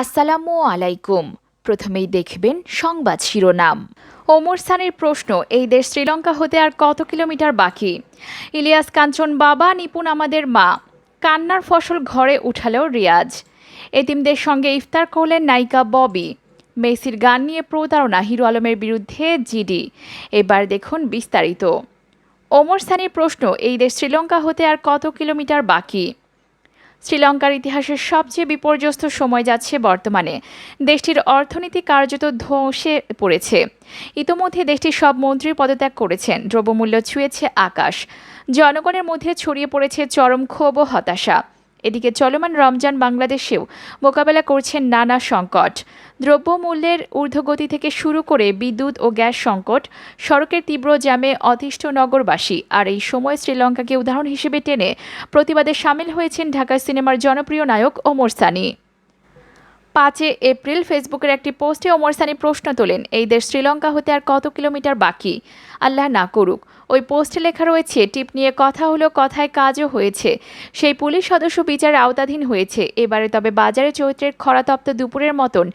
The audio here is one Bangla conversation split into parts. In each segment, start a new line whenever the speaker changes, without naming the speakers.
আসসালামু আলাইকুম। প্রথমেই দেখবেন সংবাদ শিরোনাম। ওমর সানির প্রশ্ন, এই দেশ শ্রীলঙ্কা হতে আর কত কিলোমিটার বাকি? ইলিয়াস কাঞ্চন বাবা, নিপুণ আমাদের মা। কান্নার ফসল ঘরে উঠালেও রিয়াজ। এতিমদের সঙ্গে ইফতার করলেন নায়িকা ববি। মেসির গান নিয়ে প্রতারণা হিরো আলমের বিরুদ্ধে জিডি। এবার দেখুন বিস্তারিত। ওমর সানির প্রশ্ন, এই দেশ শ্রীলঙ্কা হতে আর কত কিলোমিটার বাকি? শ্রীলঙ্কার ইতিহাসের সবচেয়ে বিপর্যস্ত সময় যাচ্ছে বর্তমানে। দেশটির অর্থনীতি কার্যত ধ্বংসে পড়েছে। ইতোমধ্যে দেশটির সব মন্ত্রী পদত্যাগ করেছেন। দ্রব্যমূল্য ছুঁয়েছে আকাশ। জনগণের মধ্যে ছড়িয়ে পড়েছে চরম ক্ষোভ ও হতাশা। এদিকে চলমান রমজান বাংলাদেশেও মোকাবেলা করছেন নানা সংকট। দ্রব্যমূল্যের ঊর্ধ্বগতি থেকে শুরু করে বিদ্যুৎ ও গ্যাস সংকট, সড়কের তীব্র জ্যামে অতিষ্ঠ নগরবাসী আর এই সময় শ্রীলঙ্কাকে উদাহরণ হিসেবে টেনে প্রতিবাদে সামিল হয়েছেন ঢাকা সিনেমার জনপ্রিয় নায়ক ওমর সানি। পাঁচে এপ্রিল ফেসবুকের একটি পোস্টে ওমর সানি প্রশ্ন তোলেন, এই দেশ শ্রীলঙ্কা হতে আর কত কিলোমিটার বাকি? আল্লাহ না করুক। ওই পোস্টে লেখা রয়েছে, টিপ নিয়ে কথা হলো কথায় কাজও হয়েছে। সেই পুলিশ সদস্য বিচারের আওতাধীন হয়েছে। এবারে তবে বাজারে চৈত্রের খরাতপ্ত দুপুরের মতন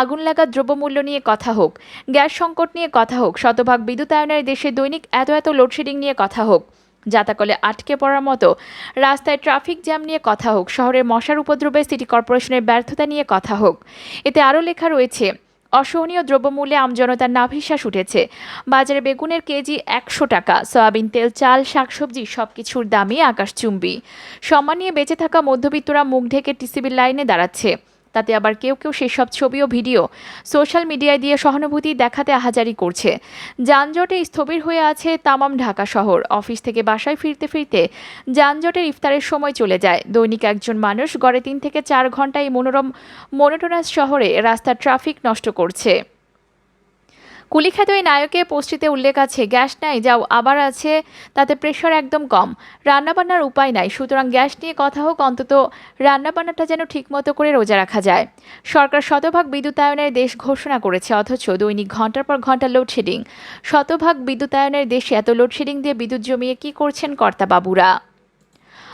আগুন লাগা দ্রব্যমূল্য নিয়ে কথা হোক, গ্যাস সংকট নিয়ে কথা হোক, শতভাগ বিদ্যুতায়নের দেশে দৈনিক এত এত লোডশেডিং নিয়ে কথা হোক। যাতাকলে আটকে পড়ার মতো। রাস্তায় ট্রাফিক জ্যাম নিয়ে কথা হোক, শহরের মশার উপদ্রবে সিটি কর্পোরেশনের ব্যর্থতা নিয়ে কথা হোক। এতে আরও লেখা রয়েছে, অসহনীয় দ্রব্যমূল্যে আমজনতার নাভিশ্বাস উঠেছে। বাজারে বেগুনের কেজি একশো টাকা, সয়াবিন তেল, চাল, শাকসবজি সব কিছুর দামই আকাশচুম্বী। সম্মান নিয়ে বেঁচে থাকা মধ্যবিত্তরা মুখ ঢেকে টিসিবির লাইনে দাঁড়াচ্ছে। তাতে আবার কেউ কেউ সেসব ছবি ও ভিডিও সোশ্যাল মিডিয়ায় দিয়ে সহানুভূতি দেখাতে আহাজারি করছে। যানজটে স্থবির হয়ে আছে তামাম ঢাকা শহর। অফিস থেকে বাসায় ফিরতে ফিরতে যানজটের ইফতারের সময় চলে যায়। দৈনিক একজন মানুষ গড়ে তিন থেকে চার ঘণ্টা এই মনোরম, মনোটোনাস শহরে রাস্তার ট্রাফিক নষ্ট করছে। কুলিখ্যাত এই নায়কের পোস্টটিতে উল্লেখ আছে, গ্যাস নাই, যাও, আবার আছে। তাতে প্রেশার একদম কম। রান্নাবান্নার উপায় নাই, সুতরাং গ্যাস নিয়ে কথা হোক, অন্তত রান্নাবান্নাটা যেন ঠিকমতো করে রোজা রাখা যায়। সরকার শতভাগ বিদ্যুতায়নের দেশ ঘোষণা করেছে, অথচ দৈনিক ঘণ্টার পর ঘণ্টা লোডশেডিং। শতভাগ বিদ্যুতায়নের দেশে এত লোডশেডিং দিয়ে বিদ্যুৎ জমিয়ে কী করছেন কর্তাবাবুরা?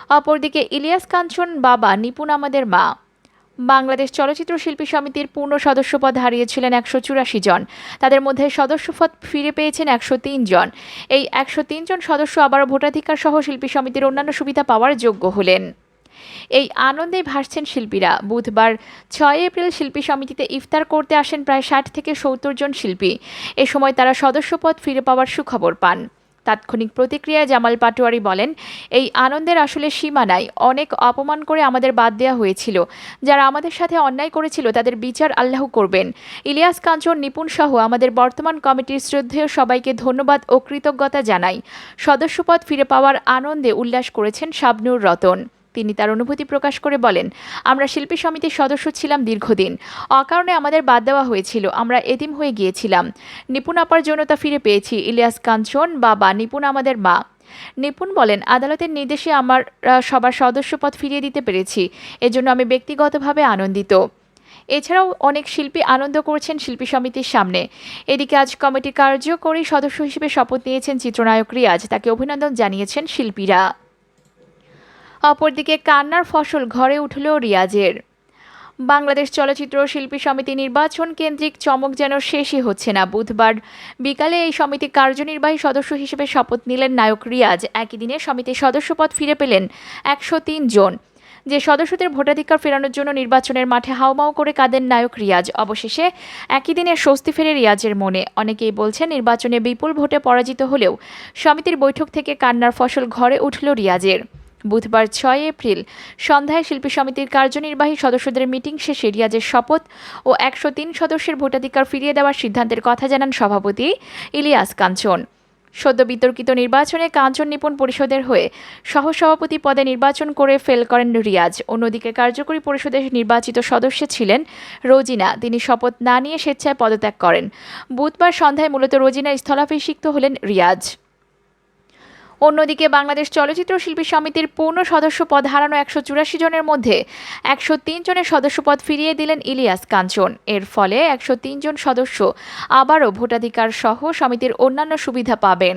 অপরদিকে ইলিয়াস কাঞ্চন বাবা, নিপুণ আমাদের মা। বাংলাদেশ চলচ্চিত্র শিল্পী সমিতির পূর্ণ সদস্যপদ হারিয়েছিলেন একশো চুরাশি জন। তাদের মধ্যে সদস্যপদ ফিরে পেয়েছেন একশো তিন জন। এই একশো তিন জন সদস্য আবারও ভোটাধিকার সহ শিল্পী সমিতির অন্যান্য সুবিধা পাওয়ার যোগ্য হলেন। এই আনন্দে ভাসছেন শিল্পীরা। বুধবার ছয় এপ্রিল শিল্পী সমিতিতে ইফতার করতে আসেন প্রায় ষাট থেকে সত্তর জন শিল্পী। এ সময় তারা সদস্যপদ ফিরে পাওয়ার সুখবর পান। তাৎক্ষণিক প্রতিক্রিয়ায় জামাল পাটোয়ারি বলেন, এই আনন্দের আসলে সীমা নাই। অনেক অপমান করে আমাদের বাদ দেওয়া হয়েছিল। যারা আমাদের সাথে অন্যায় করেছিল, তাদের বিচার আল্লাহ করবেন। ইলিয়াস কাঞ্চন, নিপুণ সহ আমাদের বর্তমান কমিটির শ্রদ্ধেয় সবাইকে ধন্যবাদ ও কৃতজ্ঞতা জানাই। সদস্যপদ ফিরে পাওয়ার আনন্দে উল্লাস করেছেন শাবনুর রতন। তিনি তার অনুভূতি প্রকাশ করে বলেন, আমরা শিল্পী সমিতির সদস্য ছিলাম দীর্ঘদিন। অকারণে আমাদের বাদ দেওয়া হয়েছিল। আমরা এতিম হয়ে গিয়েছিলাম। নিপুণ আপার ফিরে পেয়েছি। ইলিয়াস কাঞ্চন, বাবা নিপুণ আমাদের মা। নিপুণ বলেন, আদালতের নির্দেশে আমার সবার সদস্যপদ ফিরিয়ে দিতে পেরেছি। এজন্য আমি ব্যক্তিগতভাবে আনন্দিত। এছাড়াও অনেক শিল্পী আনন্দ করছেন শিল্পী সমিতির সামনে। এদিকে আজ কমিটির কার্যকরী সদস্য হিসেবে শপথ নিয়েছেন চিত্রনায়ক রিয়াজ। তাকে অভিনন্দন জানিয়েছেন শিল্পীরা। অপরদিকে কান্নার ফসল ঘরে উঠল রিয়াজের। বাংলাদেশ চলচ্চিত্র শিল্পী সমিতি নির্বাচন কেন্দ্রিক চমক যেন শেষই হচ্ছে না। বুধবার বিকালে এই সমিতি কার্যনির্বাহী সদস্য হিসেবে শপথ নিলেন নায়ক রিয়াজ। একই দিনে সমিতির সদস্যপদ ফিরে পেলেন একশো তিন জন। যে সদস্যদের ভোটাধিকার ফেরানোর জন্য নির্বাচনের মাঠে হাউমাউ করে কাঁদেন নায়ক রিয়াজ। অবশেষে একই দিনে স্বস্তি ফেরে রিয়াজের মনে। অনেকেই বলছেন, নির্বাচনে বিপুল ভোটে পরাজিত হলেও সমিতির বৈঠক থেকে কান্নার ফসল ঘরে উঠল রিয়াজের। বুধবার ছয় এপ্রিল সন্ধ্যায় শিল্পী সমিতির কার্যনির্বাহী সদস্যদের মিটিং শেষে রিয়াজের শপথ ও একশো তিন সদস্যের ভোটাধিকার ফিরিয়ে দেওয়ার সিদ্ধান্তের কথা জানান সভাপতি ইলিয়াস কাঞ্চন। সদ্য বিতর্কিত নির্বাচনে কাঞ্চন নিপুণ পরিষদের হয়ে সহসভাপতি পদে নির্বাচন করে ফেল করেন রিয়াজ। অন্যদিকে কার্যকরী পরিষদের নির্বাচিত সদস্য ছিলেন রোজিনা। তিনি শপথ না নিয়ে স্বেচ্ছায় পদত্যাগ করেন। বুধবার সন্ধ্যায় মূলত রোজিনা স্থলাভিষিক্ত হলেন রিয়াজ। অন্যদিকে বাংলাদেশ চলচ্চিত্র শিল্পী সমিতির পূর্ণ সদস্য পদ হারানো একশো চুরাশি জনের মধ্যে একশো তিন জনের সদস্যপদ ফিরিয়ে দিলেন ইলিয়াস কাঞ্চন। এর ফলে একশো তিন জন সদস্য আবারও ভোটাধিকার সহ সমিতির অন্যান্য সুবিধা পাবেন।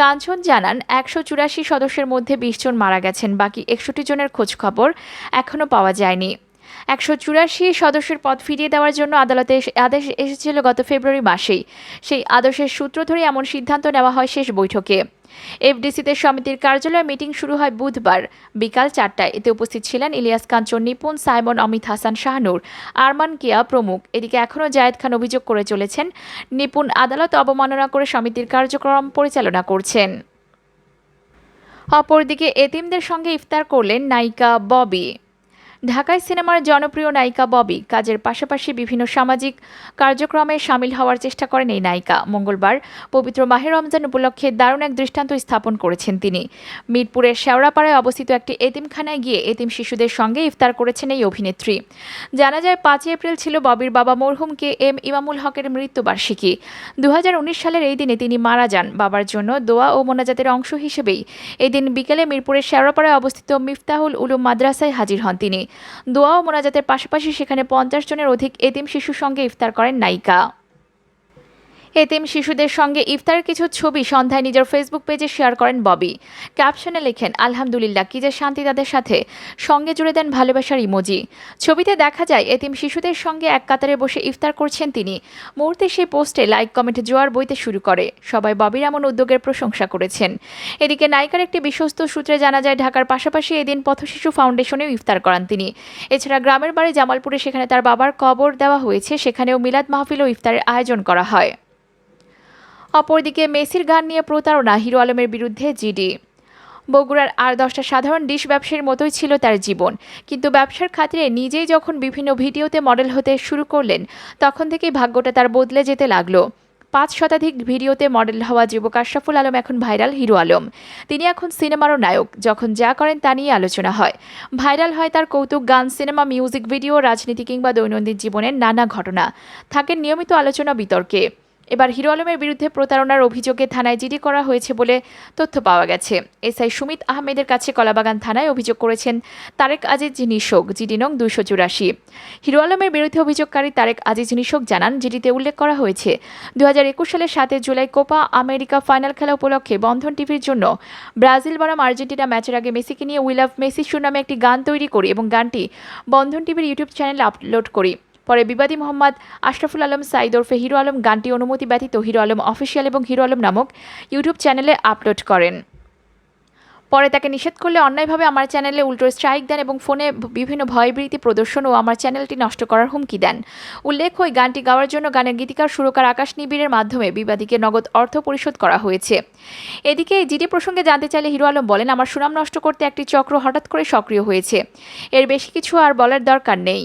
কাঞ্চন জানান, একশো চুরাশি সদস্যের মধ্যে বিশ জন মারা গেছেন, বাকি একষট্টি জনের খোঁজখবর এখনও পাওয়া যায়নি। একশো চুরাশি সদস্যের পদ ফিরিয়ে দেওয়ার জন্য আদালতে আদেশ এসেছিল গত ফেব্রুয়ারি মাসেই। সেই আদেশের সূত্র ধরে এমন সিদ্ধান্ত নেওয়া হয় শেষ বৈঠকে। এফডিসিতে সমিতির কার্যালয়ে মিটিং শুরু হয় বুধবার বিকাল চারটায়। এতে উপস্থিত ছিলেন ইলিয়াস কাঞ্চন নিপুণ, সাইমন অমিত হাসান শাহনুর, আরমান কিয়া প্রমুখ। এদিকে এখনও জায়েদ খান অভিযোগ করে চলেছেন। নিপুণ আদালত অবমাননা করে সমিতির কার্যক্রম পরিচালনা করছেন। অপরদিকে এতিমদের সঙ্গে ইফতার করলেন নায়িকা ববি। ঢাকায় সিনেমার জনপ্রিয় নায়িকা ববি। কাজের পাশাপাশি বিভিন্ন সামাজিক কার্যক্রমে সামিল হওয়ার চেষ্টা করেন এই নায়িকা। মঙ্গলবার পবিত্র মাহে রমজান উপলক্ষে দারুণ এক দৃষ্টান্ত স্থাপন করেছেন তিনি। মিরপুরের শেওড়াপাড়ায় অবস্থিত একটি এতিমখানায় গিয়ে এতিম শিশুদের সঙ্গে ইফতার করেছেন এই অভিনেত্রী। জানা যায়, পাঁচই এপ্রিল ছিল ববির বাবা মরহুম কে এম ইমামুল হকের মৃত্যুবার্ষিকী। দু হাজার উনিশ সালের এই দিনে তিনি মারা যান। বাবার জন্য দোয়া ও মোনাজাতের অংশ হিসেবেই এদিন বিকেলে মিরপুরের শেওড়াপাড়ায় অবস্থিত মিফতাহুল উলুম মাদ্রাসায় হাজির হন তিনি। দোয়া ও মোনাজাতের পাশাপাশি সেখানে পঞ্চাশ জনের অধিক এতিম শিশুর সঙ্গে ইফতার করেন নায়িকা। এতিম শিশুদের সঙ্গে ইফতারের কিছু ছবি সন্ধ্যায় নিজের ফেসবুক পেজে শেয়ার করেন ববি। ক্যাপশনে লেখেন, আলহামদুলিল্লাহ, কি যে শান্তি তাদের সাথে। সঙ্গে জুড়ে দেন ভালোবাসার ইমোজি ছবিতে দেখা যায়, এতিম শিশুদের সঙ্গে এক কাতারে বসে ইফতার করছেন তিনি। মুহূর্তে সেই পোস্টে লাইক কমেন্ট জোয়ার বইতে শুরু করে। সবাই ববির এমন উদ্যোগের প্রশংসা করেছেন। এদিকে নায়িকার একটি বিশ্বস্ত সূত্রে জানা যায়, ঢাকার পাশাপাশি এদিন পথশিশু ফাউন্ডেশনেও ইফতার করান তিনি। এছাড়া গ্রামের বাড়ি জামালপুরে সেখানে তার বাবার কবর দেওয়া হয়েছে। সেখানেও মিলাদ মাহফিল ও ইফতারের আয়োজন করা হয়। অপরদিকে মেসির গান নিয়ে প্রতারণা হিরো আলমের বিরুদ্ধে জিডি। বগুড়ার আর দশটা সাধারণ ডিশ ব্যবসায়ীর মতোই ছিল তার জীবন। কিন্তু ব্যবসার খাতিরে নিজেই যখন বিভিন্ন ভিডিওতে মডেল হতে শুরু করলেন, তখন থেকেই ভাগ্যটা তার বদলে যেতে লাগল। পাঁচ শতাধিক ভিডিওতে মডেল হওয়া যুবক আশরাফুল আলম এখন ভাইরাল হিরো আলম। তিনি এখন সিনেমারও নায়ক, যখন যা করেন তা নিয়ে আলোচনা হয়। ভাইরাল হয় তার কৌতুক, গান, সিনেমা, মিউজিক ভিডিও, রাজনীতি কিংবা দৈনন্দিন জীবনের নানা ঘটনা। থাকেন নিয়মিত আলোচনা বিতর্কে। এবার হিরো আলমের বিরুদ্ধে প্রতারণার অভিযোগে থানায় জিডি করা হয়েছে বলে তথ্য পাওয়া গেছে। এসআই সুমিত আহমেদের কাছে কলাবাগান থানায় অভিযোগ করেছেন তারেক আজিজ নিশোক, জিডি নং দুইশো চুরাশি। হিরো আলমের বিরুদ্ধে অভিযোগকারী তারেক আজিজ নিশোক জানান, জিডিতে উল্লেখ করা হয়েছে দু হাজার একুশ সালের সাতে জুলাই কোপা আমেরিকা ফাইনাল খেলা উপলক্ষে বন্ধন টিভির জন্য ব্রাজিল বনাম আর্জেন্টিনা ম্যাচের আগে মেসিকে নিয়ে উই লাভ মেসি সুনামে একটি গান তৈরি করি এবং গানটি বন্ধন টিভির ইউটিউব চ্যানেলে আপলোড করি। পরে বিবাদী মোহাম্মদ আশরাফুল আলম, সাইদ ওরফে হিরো আলম গানটি অনুমতি ব্যতীত হিরো আলম অফিসিয়াল এবং হিরো আলম নামক ইউটিউব চ্যানেলে আপলোড করেন। পরে তাকে নিষেধ করলে অন্যায়ভাবে আমার চ্যানেলে উল্টো স্ট্রাইক দেন এবং ফোনে বিভিন্ন ভয়ভীতি প্রদর্শন ও আমার চ্যানেলটি নষ্ট করার হুমকি দেন। উল্লেখ ওই গানটি গাওয়ার জন্য গানের গীতিকার সুরকার আকাশ নিবিড়ের মাধ্যমে বিবাদীকে নগদ অর্থ পরিশোধ করা হয়েছে। এদিকে জিডি প্রসঙ্গে জানতে চাইলে হিরো আলম বলেন, আমার সুনাম নষ্ট করতে একটি চক্র হঠাৎ করে সক্রিয় হয়েছে। এর বেশি কিছু আর বলার দরকার নেই।